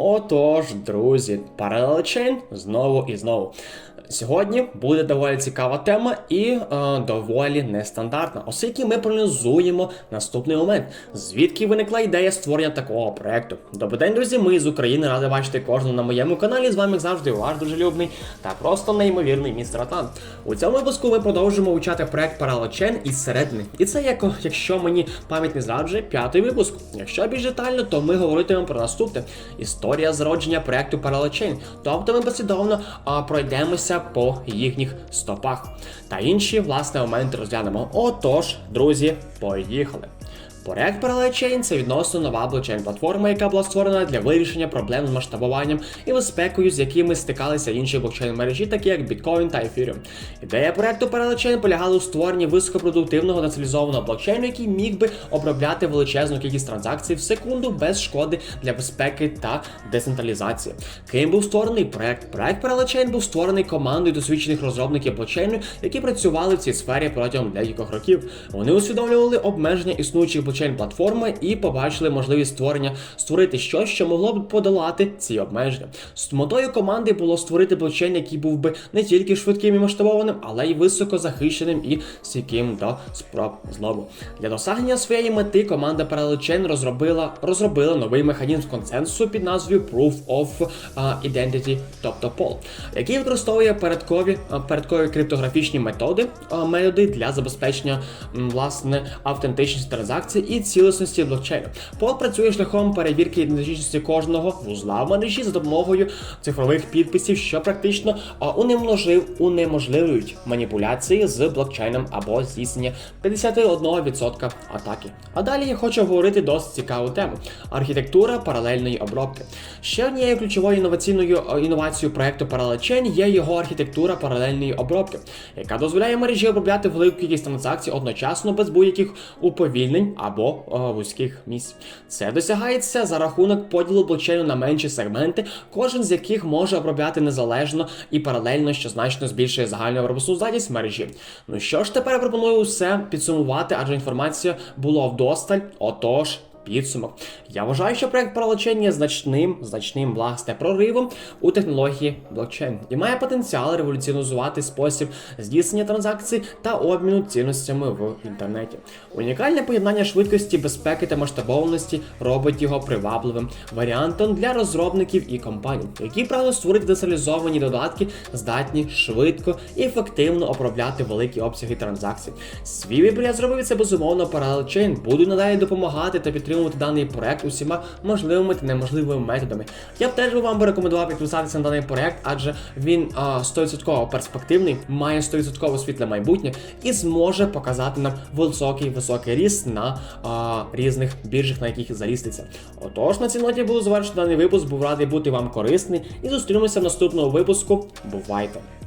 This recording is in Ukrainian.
Отож, друзі, Chain знову і знову. Сьогодні буде доволі цікава тема і е, доволі нестандартна, оскільки ми проаналізуємо наступний момент, звідки виникла ідея створення такого проекту. Добрий день, друзі! Ми з України раді бачити кожного на моєму каналі. З вами як завжди ваш дружелюбний та просто неймовірний містер Атлант. У цьому випуску ми продовжимо вивчати проект Chain із середини. І це як, якщо мені пам'ять не зраджує, п'ятий випуск. Якщо більш детально, то ми говоритимемо про наступне: історія зародження проекту Parallel. Тобто ми послідовно а, пройдемося по їхніх стопах. Та інші власне моменти розглянемо. Отож, друзі, поїхали. Проект Parallel Chain – це відносно нова блокчейн платформа, яка була створена для вирішення проблем з масштабуванням і безпекою, з якими стикалися інші блокчейн мережі, такі як Bitcoin та Ethereum. Ідея проекту Parallel Chain полягала у створенні високопродуктивного децентралізованого блокчейну, який міг би обробляти величезну кількість транзакцій в секунду без шкоди для безпеки та децентралізації. Ким був створений проект? Проект Parallel Chain був створений командою досвідчених розробників блокчейну, які працювали в цій сфері протягом декількох років. Вони усвідомлювали обмеження існуючих блокчейн платформи і побачили можливість створення створити щось, що могло б подолати ці обмеження. З метою команди було створити блокчейн, який був би не тільки швидким і масштабованим, але й високо захищеним і стійким до спроб злому. Для досягнення своєї мети команда Parallel розробила розробила новий механізм консенсусу під назвою Proof of Identity, тобто POL, який використовує передкові передкові криптографічні методи, методи для забезпечення власне автентичності транзакцій і цілісності блокчейну. POL працює шляхом перевірки ідентичності кожного вузла в мережі за допомогою цифрових підписів, що практично унеможлив, унеможливлюють маніпуляції з блокчейном або здійснення 51% атаки. А далі я хочу говорити досить цікаву тему: архітектура паралельної обробки. Ще однією ключовою інноваційною е, інновацією проекту Parallel є його архітектура паралельної обробки, яка дозволяє мережі обробляти велику кількість транзакцій одночасно без будь-яких уповільнень або е, вузьких місць. Це досягається за рахунок поділу блокчейну на менші сегменти, кожен з яких може обробляти незалежно і паралельно, що значно збільшує загальну пропускну здатність мережі. Ну що ж, тепер я пропоную усе підсумувати, адже інформація було вдосталь. Отож. Підсумок. Я вважаю, що проект є значним, значним власне проривом у технології блокчейн і має потенціал революціонізувати спосіб здійснення транзакцій та обміну цінностями в інтернеті. Унікальне поєднання швидкості, безпеки та масштабованості робить його привабливим варіантом для розробників і компаній, які прагнуть створити децентралізовані додатки, здатні швидко і ефективно обробляти великі обсяги транзакцій. Свій вибір я зробив це безумовно Chain. Буду надалі допомагати та підтримувати даний проект усіма можливими та неможливими методами. Я б теж би вам би рекомендував підписатися на даний проект, адже він а, 100% перспективний, має 100% світле майбутнє і зможе показати нам високий високий ріст на а, різних біржах, на яких заліститься. Отож, на цій ноті буду завершити даний випуск. Був радий бути вам корисний і зустрінемося в наступному випуску. Бувайте!